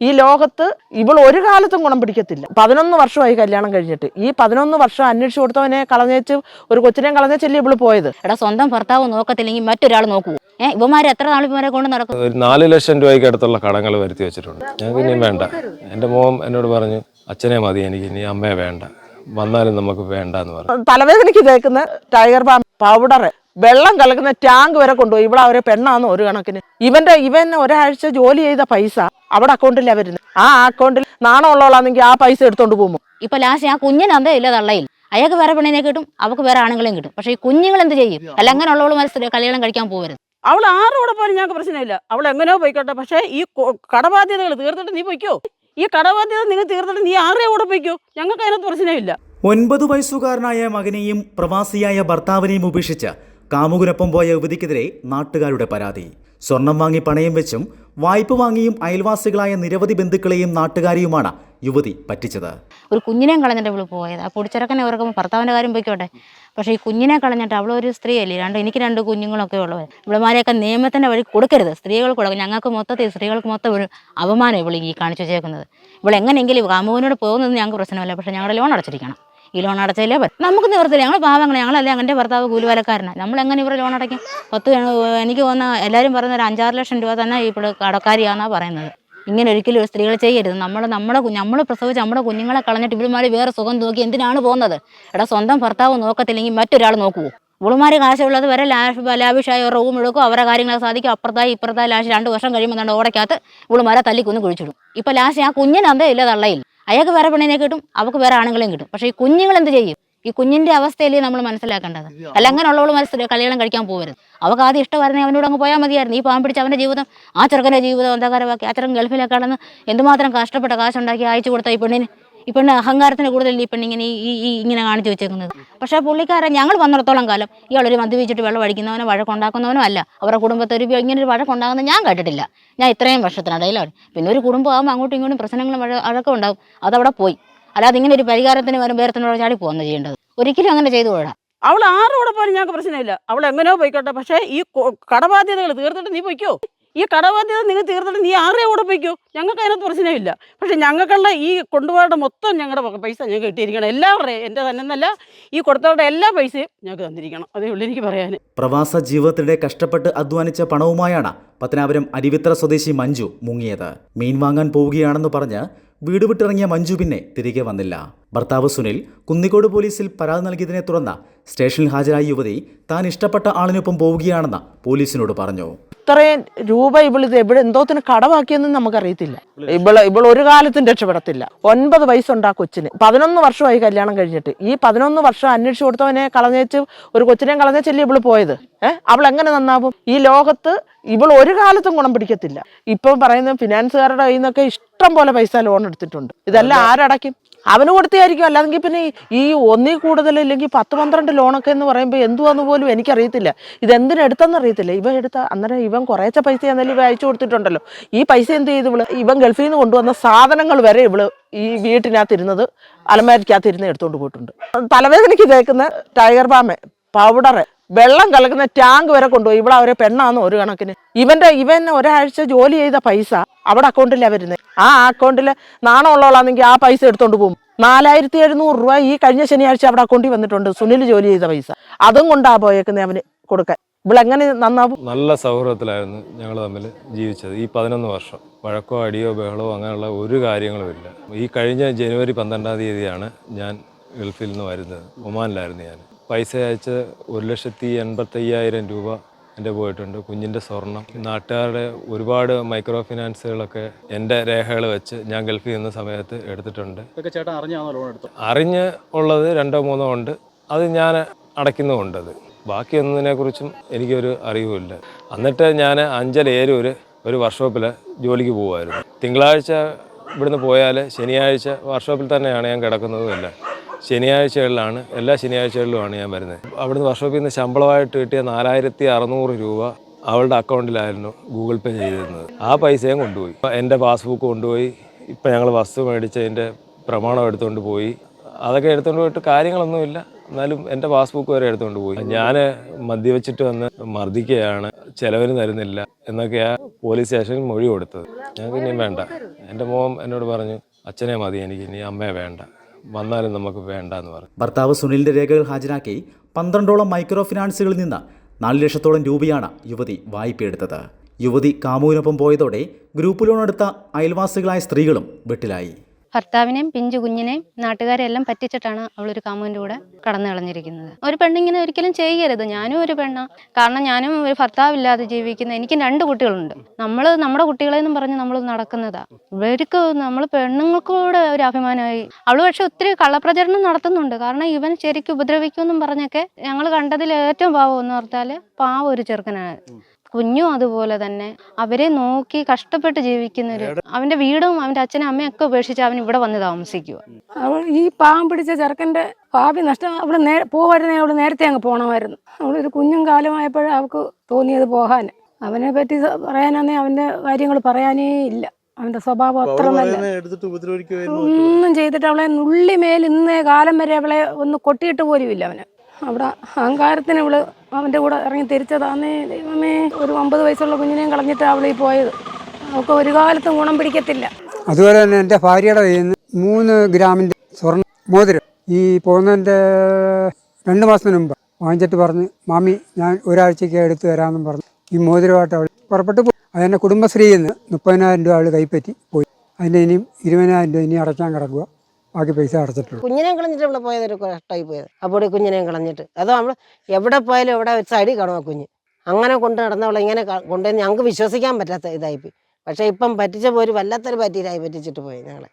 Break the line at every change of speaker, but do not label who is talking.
ഈ ലോകത്ത് ഇവൾ ഒരു കാലത്തും ഗുണം പിടിക്കത്തില്ല. പതിനൊന്ന് വർഷമായി കല്യാണം കഴിഞ്ഞിട്ട്. ഈ പതിനൊന്ന് വർഷം അന്വേഷിച്ചു കൊടുത്തവനെ കളഞ്ഞേച്ച് ഒരു കൊച്ചിനെയും കളഞ്ഞേച്ചല്ലേ ഇവൾ പോയത്?
എടാ സ്വന്തം ഭർത്താവ് നോക്കത്തില്ലെങ്കിൽ മറ്റൊരാൾ നോക്കൂ. ഏഹ് ഇവന്മാർ എത്ര നാൾ ഇവരെ കൊണ്ട് നടക്കും?
ഒരു നാല് ലക്ഷം രൂപയ്ക്ക് അടുത്തുള്ള കടങ്ങൾ വരുത്തി വെച്ചിട്ടുണ്ട്. ഞങ്ങൾക്ക് ഇനി വേണ്ട. എന്റെ മോൻ എന്നോട് പറഞ്ഞു അച്ഛനെ മതി എനിക്ക് ഇനി അമ്മയെ വേണ്ട. വന്നാലും നമുക്ക് വേണ്ട എന്ന് പറഞ്ഞു.
തലവേദനയ്ക്ക് തേക്കുന്ന ടൈഗർ പൗഡർ വെള്ളം കലക്കുന്ന ടാങ്ക് വരെ കൊണ്ടുപോയി. ഇവിടെ അവരെ പെണ്ണാന്ന് ഒരു കണക്കിന്. ഇവന്റെ ഇവൻ ഒരാഴ്ച ജോലി ചെയ്ത പൈസ അവിടെ അക്കൗണ്ടിലാ വരുന്നത്. ആ അക്കൗണ്ടിൽ നാണം ഉള്ളവളാണെങ്കിൽ ആ പൈസ എടുത്തോണ്ട് പോകും
ഇപ്പൊ ലാസ്റ്റ് ആ കുഞ്ഞിനെന്തേ ഇല്ല തള്ളയിൽ. അയാൾക്ക് വേറെ പെണ്ണിനെ കിട്ടും അവക്ക് വേറെ ആണുങ്ങളെയും കിട്ടും. പക്ഷെ ഈ കുഞ്ഞുങ്ങൾ എന്ത് ചെയ്യും? അല്ല അങ്ങനെയുള്ളവൾ മത്സരം കല്യാണം കഴിക്കാൻ പോകരുത്
അവൾ ആരോടെ പോലും ഞങ്ങൾക്ക് പ്രശ്നമില്ല. അവൾ എങ്ങനെയോ പോയിക്കോട്ടെ. പക്ഷേ ഈ കടബാധ്യതകൾ തീർത്തിട്ട് നീ പൊയ്ക്കോ. ഈ കടബാധ്യത നിങ്ങൾ തീർത്തിട്ട് നീ ആരുടെ കൂടെ പൊയ്ക്കോ? ഞങ്ങൾക്ക് അതിനകത്ത് പ്രശ്നമില്ല.
ഒൻപത് വയസ്സുകാരനായ മകനെയും പ്രവാസിയായ ഭർത്താവിനെയും ഉപേക്ഷിച്ച് കാമുകനൊപ്പം പോയ യുവതിക്കെതിരെ നാട്ടുകാരുടെ പരാതി. സ്വർണം വാങ്ങി പണയം വെച്ചും വായ്പ വാങ്ങിയും അയൽവാസികളായ നിരവധി ബന്ധുക്കളെയും നാട്ടുകാരെയുമാണ് യുവതി പറ്റിച്ചത്.
ഒരു കുഞ്ഞിനെ കളഞ്ഞിട്ട് അവൾ പോയത്. ആ പൊടിച്ചിറക്കനെ ഓർക്കുമ്പോൾ ഭർത്താവിന്റെ കാര്യം പോയിക്കോട്ടെ. പക്ഷേ ഈ കുഞ്ഞിനെ കളഞ്ഞിട്ട് അവളൊരു സ്ത്രീയല്ലേ? രണ്ട് എനിക്ക് രണ്ട് കുഞ്ഞുങ്ങളൊക്കെ ഉള്ളവർ ഇവളുമാരെയൊക്കെ നിയമത്തിന്റെ വഴി കൊടുക്കരുത്. സ്ത്രീകൾ കൊടുക്കും ഞങ്ങൾക്ക് മൊത്തത്തിൽ സ്ത്രീകൾക്ക് മൊത്തം ഒരു അപമാനം ഇവൾ ഈ കാണിച്ചു വെച്ചേക്കുന്നത്. ഇവളെങ്ങനെയെങ്കിലും കാമുവിനോട് പോകുന്നത് ഞങ്ങൾക്ക് പ്രശ്നമല്ല. പക്ഷേ ഞങ്ങളുടെ ലോൺ അടച്ചിരിക്കണം. ഈ ലോൺ അടച്ചാലേ പറ്റും. നമുക്ക് നിവർത്തില്ല. ഞങ്ങൾ പാവങ്ങൾ ഞങ്ങളല്ലേ എന്റെ ഭർത്താവ് കൂലിവേലക്കാരനാണ് നമ്മൾ എങ്ങനെ ഇവിടെ ലോൺ അടയ്ക്കും? പത്ത് എനിക്ക് തോന്നുന്ന എല്ലാവരും പറയുന്ന ഒരു അഞ്ചാറ് ലക്ഷം രൂപ തന്നെ ഇപ്പോൾ കടക്കാരിയാണെന്നാണ് പറയുന്നത്. ഇങ്ങനെ ഒരിക്കലും ഒരു സ്ത്രീകൾ ചെയ്യരുത്. നമ്മൾ നമ്മുടെ നമ്മൾ പ്രസവിച്ച് നമ്മുടെ കുഞ്ഞുങ്ങളെ കളഞ്ഞിട്ട് ഇവരുമാർ വേറെ സുഖം നോക്കി എന്തിനാണ് പോകുന്നത്? എടാ സ്വന്തം ഭർത്താവ് നോക്കത്തില്ലെങ്കിൽ മറ്റൊരാൾ നോക്കുമോ ഇവളുമാർ കാശുള്ളത് വരെ ലാഷ് ലാഭിഷായ റൂം എടുക്കും അവരുടെ കാര്യങ്ങളൊക്കെ സാധിക്കും. അപ്പുറത്തായി ഇപ്പുറത്തായി ലാസ്റ്റ് രണ്ട് വർഷം കഴിയുമ്പോൾ എന്താണ് ഓടയ്ക്കകത്ത് ഇവളുമാരെ തല്ലിക്കൊന്ന് കുഴിച്ചിടും. ഇപ്പം ലാസ്റ്റ് ആ കുഞ്ഞിനെന്തേ ഇല്ല തള്ളയിൽ. അയാൾക്ക് വേറെ പെണ്ണിനെ കിട്ടും അവൾക്ക് വേറെ ആണുങ്ങളെയും കിട്ടും. പക്ഷേ ഈ കുഞ്ഞുങ്ങൾ എന്ത് ചെയ്യും? ഈ കുഞ്ഞിന്റെ അവസ്ഥയല്ലേ നമ്മൾ മനസ്സിലാക്കേണ്ടത്. അല്ല അങ്ങനെ അങ്ങനെയുള്ളവൾ മനസ്സിൽ കല്യാണം കഴിക്കാൻ പോകരുത് അവൾക്ക് ആദ്യം ഇഷ്ടമായിരുന്നു അവനോട് അങ്ങ് പോയാൽ മതിയായിരുന്നു. ഈ പാവം പിടിച്ച് അവന്റെ ജീവിതം ആ ചെറുക്കന്റെ ജീവിതം അന്ധകാരമാക്കി ആ ചെറുക്കൻ ഗൾഫിലേക്കാണെന്ന് എന്തുമാത്രം കഷ്ടപ്പെട്ട കാശുണ്ടാക്കി അയച്ചു കൊടുത്ത ഈ പെണ്ണിന്? ഈ അഹങ്കാരത്തിന് കൂടുതൽ ഈ പെണ്ണിങ്ങനെ ഈ ഇങ്ങനെ കാണിച്ചു വെച്ചേക്കുന്നത്? പക്ഷേ പുള്ളിക്കാരൻ ഞങ്ങൾ വന്നിടത്തോളം കാലം ഇയാളൊരു മദ്യപിച്ചിട്ട് വെള്ളം അടിക്കുന്നവനോ വഴക്കുണ്ടാക്കുന്നവനോ അല്ല. അവരുടെ കുടുംബത്തെ ഒരു ഇങ്ങനെ ഒരു വഴക്കുണ്ടാകുന്നത് ഞാൻ കേട്ടിട്ടില്ല. ഞാൻ ഇത്രയും വർഷത്തിനിടയിലാണ്. പിന്നെ ഒരു കുടുംബം ആകുമ്പോൾ അങ്ങോട്ടും ഇങ്ങോട്ടും പ്രശ്നങ്ങളും വഴ വഴക്കം ഉണ്ടാവും. അതവിടെ പോയി. അല്ലാതെ ഇങ്ങനെ ഒരു പരിഹാരത്തിന് വരും വേറത്തിനോട് ചാടി പോകുന്നത് ചെയ്യേണ്ടത്. ഒരിക്കലും അങ്ങനെ ചെയ്തു കൂടാ.
അവൾ ആരോടെ പോലും ഞങ്ങൾക്ക് പ്രശ്നമില്ല. അവൾ എങ്ങനെയോ പോയിക്കോട്ടെ. പക്ഷേ ഈ കടബാധ്യതകൾ തീർത്തിട്ട് നീ പൊയ്ക്കോ. ഈ കടബാധ്യത നിങ്ങൾ തീർത്തിട്ട് നീ ആരെയും കൂടെ പോയിക്കോ? ഞങ്ങൾക്ക് അതിനകത്ത് പ്രശ്നമില്ല. പക്ഷെ ഞങ്ങൾക്കുള്ള ഈ കൊണ്ടുപോകേണ്ട മൊത്തം ഞങ്ങളുടെ പൈസ ഞങ്ങൾക്ക് കിട്ടിയിരിക്കണം. എല്ലാവരുടെയും എന്റെ തന്നെ എന്നല്ല ഈ കൊടുത്തവരുടെ എല്ലാ പൈസയും ഞങ്ങൾക്ക് തന്നിരിക്കണം. അതേ ഉള്ളൂ എനിക്ക് പറയാൻ
പ്രവാസ ജീവിതത്തിനിടെ കഷ്ടപ്പെട്ട് അധ്വാനിച്ച പണവുമായാണ് പത്തനാപുരം അരുവിത്ര സ്വദേശി മഞ്ജു മുങ്ങിയത്. മീൻ വാങ്ങാൻ പോവുകയാണെന്ന് പറഞ്ഞ് വീട് വിട്ടിറങ്ങിയ മഞ്ജു പിന്നെ തിരികെ വന്നില്ല. ഭർത്താവ് സുനിൽ കുന്നിക്കോട് പോലീസിൽ പരാതി നൽകിയതിനെ തുടർന്ന് സ്റ്റേഷനിൽ ഹാജരായ യുവതി താൻ ഇഷ്ടപ്പെട്ട ആളിനൊപ്പം പോവുകയാണെന്ന് പോലീസിനോട് പറഞ്ഞു.
ഇത്രയും രൂപ ഇവൾ ഇത് എവിടെ എന്തോത്തിന് കടമാക്കിയെന്നും നമുക്കറിയത്തില്ല. ഇവൾ ഇവൾ ഒരു കാലത്തും രക്ഷപ്പെടത്തില്ല. ഒൻപത് വയസ്സുണ്ട് ആ കൊച്ചിന്. പതിനൊന്ന് വർഷമായി കല്യാണം കഴിഞ്ഞിട്ട്. ഈ പതിനൊന്ന് വർഷം അന്വേഷിച്ചു കൊടുത്തവനെ കളഞ്ഞേച്ച് ഒരു കൊച്ചിനെയും കളഞ്ഞേച്ചല്ലേ ഇവൾ പോയത്? ഏഹ് അവൾ എങ്ങനെ നന്നാവും? ഈ ലോകത്ത് ഇവൾ ഒരു കാലത്തും ഗുണം പിടിക്കത്തില്ല. ഇപ്പം പറയുന്ന ഫിനാൻസുകാരുടെ കയ്യിൽ നിന്നൊക്കെ ഇഷ്ടം പോലെ പൈസ ലോൺ എടുത്തിട്ടുണ്ട്. ഇതെല്ലാം ആരടയ്ക്കും? അവന് കൊടുത്തായിരിക്കും അല്ലാതെങ്കിൽ പിന്നെ ഈ- ഒന്നിൽ കൂടുതൽ ഇല്ലെങ്കിൽ പത്ത് പന്ത്രണ്ട് ലോണൊക്കെ എന്ന് പറയുമ്പോൾ എന്തുവാന്ന് പോലും എനിക്കറിയത്തില്ല. ഇതെന്തിനെടുത്തെന്ന് അറിയത്തില്ല. ഇവ എടുത്ത അന്നേരം ഇവൻ കുറേച്ച പൈസ എന്നാലും ഇവ അയച്ചു കൊടുത്തിട്ടുണ്ടല്ലോ. ഈ പൈസ എന്ത് ചെയ്തു ഇവൾ? ഇവൻ ഗൾഫിൽ നിന്ന് കൊണ്ടുവന്ന സാധനങ്ങൾ വരെ ഇവൾ ഈ വീട്ടിനകത്ത് ഇരുന്നത് അലമാരിക്കകത്ത് ഇരുന്ന് എടുത്തുകൊണ്ട് പോയിട്ടുണ്ട്. തലവേദനയ്ക്ക് തേക്കുന്ന ടൈഗർ ബാമ് പൗഡർ വെള്ളം കലക്കുന്ന ടാങ്ക് വരെ കൊണ്ടുപോയി. ഇവിടെ അവരെ പെണ്ണാന്ന് ഒരു കണക്കിന്. ഇവന്റെ ഇവൻ ഒരാഴ്ച ജോലി ചെയ്ത പൈസ അവിടെ അക്കൗണ്ടിലാണ് വരുന്നത് ആ അക്കൗണ്ടിൽ നാണം ഉള്ളവളാണെങ്കിൽ ആ പൈസ എടുത്തോണ്ട് പോകും നാലായിരത്തി എഴുന്നൂറ് രൂപ ഈ കഴിഞ്ഞ ശനിയാഴ്ച അവിടെ അക്കൗണ്ടിൽ വന്നിട്ടുണ്ട്. സുനിൽ ജോലി ചെയ്ത പൈസ. അതും കൊണ്ടാ പോയേക്കുന്നത് അവന് കൊടുക്കാൻ. ഇവളെങ്ങനെ നന്നാവും?
നല്ല സൗഹൃദത്തിലായിരുന്നു ഞങ്ങൾ തമ്മിൽ ജീവിച്ചത്. ഈ പതിനൊന്ന് വർഷം. വഴക്കോ അടിയോ ബഹളോ അങ്ങനെയുള്ള ഒരു കാര്യങ്ങളും ഇല്ല. ഈ കഴിഞ്ഞ ജനുവരി പന്ത്രണ്ടാം തീയതിയാണ് ഞാൻ ഗൾഫിൽ നിന്ന് വരുന്നത്. ഒമാനിലായിരുന്നു ഞാൻ. പൈസ അയച്ച് ഒരു ലക്ഷത്തി എൺപത്തയ്യായിരം രൂപ എന്റെ പോയിട്ടുണ്ട്. കുഞ്ഞിന്റെ സ്വർണം. നാട്ടുകാരുടെ ഒരുപാട് മൈക്രോ ഫിനാൻസുകളൊക്കെ എന്റെ രേഖകൾ വെച്ച് ഞാൻ ഗൾഫിൽ നിന്ന സമയത്ത് എടുത്തിട്ടുണ്ട്.
ഇതൊക്കെ ചേട്ടൻ അറിഞ്ഞാണോ ലോൺ എടുത്തത്?
അറിഞ്ഞ് ഉള്ളത് രണ്ടോ മൂന്നോ ഉണ്ട്. അത് ഞാൻ അടയ്ക്കുന്നുമുണ്ട് അത്. ബാക്കിയൊന്നിനെക്കുറിച്ചും എനിക്കൊരു അറിവുമില്ല. എന്നിട്ട് ഞാൻ അഞ്ചൽ ഏരൂര് ഒരു വർക്ക്ഷോപ്പിൽ ജോലിക്ക് പോകുമായിരുന്നു തിങ്കളാഴ്ച ഇവിടുന്ന് പോയാൽ ശനിയാഴ്ച വർക്ക്ഷോപ്പിൽ തന്നെയാണ് ഞാൻ കിടക്കുന്നതും എല്ലാം. ശനിയാഴ്ചകളിലാണ്. എല്ലാ ശനിയാഴ്ചകളിലുമാണ് ഞാൻ വരുന്നത്. അവിടുന്ന് വർഷോപ്പിൽ നിന്ന് ശമ്പളമായിട്ട് കിട്ടിയ നാലായിരത്തി അറുന്നൂറ് രൂപ അവളുടെ അക്കൗണ്ടിലായിരുന്നു ഗൂഗിൾ പേ ചെയ്തിരുന്നത്. ആ പൈസയും കൊണ്ടുപോയി. എന്റെ പാസ്ബുക്ക് കൊണ്ടുപോയി. ഇപ്പം ഞങ്ങൾ വസ്തു മേടിച്ചതിന്റെ പ്രമാണം എടുത്തുകൊണ്ട് പോയി. അതൊക്കെ എടുത്തുകൊണ്ട് പോയിട്ട് കാര്യങ്ങളൊന്നുമില്ല. എന്നാലും എന്റെ പാസ്ബുക്ക് വരെ എടുത്തുകൊണ്ട് പോയി. ഞാൻ മദ്യവെച്ചിട്ട് വന്ന് മർദ്ദിക്കുകയാണ്. ചിലവിന് തരുന്നില്ല എന്നൊക്കെയാ പോലീസ് സ്റ്റേഷനിൽ മൊഴി കൊടുത്തത്. ഞങ്ങൾക്ക് ഇനിയും വേണ്ട. എന്റെ മോൻ എന്നോട് പറഞ്ഞു അച്ഛനെ മതി എനിക്ക് ഇനി അമ്മയെ വേണ്ട. വന്നാലും നമുക്ക് വേണ്ട എന്ന് പറഞ്ഞു
ഭർത്താവ് സുനിലിന്റെ രേഖകൾ ഹാജരാക്കി പന്ത്രണ്ടോളം മൈക്രോ ഫിനാൻസുകളിൽ നിന്ന് നാല് ലക്ഷത്തോളം രൂപയാണ് യുവതി വായ്പയെടുത്തത് യുവതി കാമുവിനൊപ്പം പോയതോടെ ഗ്രൂപ്പ് ലോൺ എടുത്ത അയൽവാസികളായ സ്ത്രീകളും വെട്ടിലായി.
ഭർത്താവിനെയും പിഞ്ചു കുഞ്ഞിനെയും നാട്ടുകാരെ എല്ലാം പറ്റിച്ചിട്ടാണ് അവളൊരു കാമുവിന്റെ കൂടെ കടന്നു കളഞ്ഞിരിക്കുന്നത്. ഒരു പെണ്ണിങ്ങനെ ഒരിക്കലും ചെയ്യരുത്. ഞാനും ഒരു പെണ്ണ. കാരണം ഞാനും ഒരു ഭർത്താവില്ലാതെ ജീവിക്കുന്ന എനിക്ക് രണ്ട് കുട്ടികളുണ്ട്. നമ്മൾ നമ്മുടെ കുട്ടികളെ കുട്ടികളെന്നും പറഞ്ഞ് നമ്മൾ നടക്കുന്നതാ. ഇവർക്ക് നമ്മൾ പെണ്ണുങ്ങൾക്കൂടെ ഒരു അഭിമാനമായി. അവൾ പക്ഷെ ഒത്തിരി കള്ളപ്രചരണം നടത്തുന്നുണ്ട്. കാരണം ഇവൻ ശരിക്കും ഉപദ്രവിക്കുമെന്നും പറഞ്ഞൊക്കെ ഞങ്ങൾ കണ്ടതിൽ ഏറ്റവും പാവം എന്ന് പറഞ്ഞാൽ പാവം ഒരു ചെറുക്കനാണ്. കുഞ്ഞും അതുപോലെ തന്നെ. അവരെ നോക്കി കഷ്ടപ്പെട്ട് ജീവിക്കുന്നൊരു അവന്റെ വീടും അവന്റെ അച്ഛനും അമ്മയും ഒക്കെ ഉപേക്ഷിച്ച് അവൻ ഇവിടെ വന്ന് താമസിക്കുക
അവൾ ഈ പാവം പിടിച്ച ചെറുക്കന്റെ ഭാവി നഷ്ടം അവിടെ നേരെ പോവായിരുന്നേ അവൾ നേരത്തെ അങ്ങ് പോകണമായിരുന്നു അവളൊരു കുഞ്ഞും കാലമായപ്പോൾ അവൾക്ക് തോന്നിയത് പോകാൻ അവനെ പറ്റി പറയാനാന്നേ അവന്റെ കാര്യങ്ങൾ പറയാനേ ഇല്ല. അവന്റെ സ്വഭാവം അത്ര ഒന്നും ചെയ്തിട്ട് അവളെ നുള്ളിമേൽ ഇന്നേ കാലം വരെ അവളെ ഒന്ന് കൊട്ടിയിട്ട് പോലും ഇല്ല അവന്. അവിടെ അഹങ്കാരത്തിന് ഇവൾ അവന്റെ കൂടെ ഇറങ്ങി തിരിച്ചതാന്നേ ദൈവമേ. ഒരു ഒമ്പത് വയസ്സുള്ള കുഞ്ഞിനെയും കളഞ്ഞിട്ട് അവളീ പോയത്. അവൾക്ക് ഒരു കാലത്തും ഗുണം പിടിക്കത്തില്ല.
അതുപോലെ തന്നെ എന്റെ ഭാര്യയുടെ കയ്യിൽ നിന്ന് മൂന്ന് ഗ്രാമിന്റെ സ്വർണ മോതിരം ഈ പോകുന്നതിന്റെ രണ്ട് മാസത്തിന് മുമ്പ് വാങ്ങിച്ചിട്ട് പറഞ്ഞ് മാമി ഞാൻ ഒരാഴ്ചയ്ക്ക് എടുത്തു തരാമെന്നും പറഞ്ഞു ഈ മോതിരമായിട്ട് അവൾ പുറപ്പെട്ടു പോയി. അതെന്നെ കുടുംബശ്രീയിൽ നിന്ന് മുപ്പതിനായിരം രൂപ അവൾ കൈപ്പറ്റി പോയി. അതിന്റെ ഇനിയും ഇരുപതിനായിരം രൂപ ഇനി അടയ്ക്കാൻ കിടക്കുക. ബാക്കി പൈസ അടച്ചിട്ടുള്ളൂ.
കുഞ്ഞിനെയും കളഞ്ഞിട്ട് ഇവിടെ പോയതൊരു കഷ്ടമായി പോയത്. അപ്പോൾ കുഞ്ഞിനെയും കളഞ്ഞിട്ട്. അതോ നമ്മൾ എവിടെ പോയാലും എവിടെ ഒരു സൈഡിൽ കാണും ആ കുഞ്ഞ്. അങ്ങനെ കൊണ്ട് നടന്നവളെ ഇങ്ങനെ കൊണ്ടുവന്ന് ഞങ്ങൾക്ക് വിശ്വസിക്കാൻ പറ്റാത്ത ഇതായിപ്പോയി. പക്ഷേ ഇപ്പം പറ്റിച്ച പോലും വല്ലാത്തൊരു പറ്റിയിലായി പറ്റിച്ചിട്ട് പോയി ഞങ്ങളെ.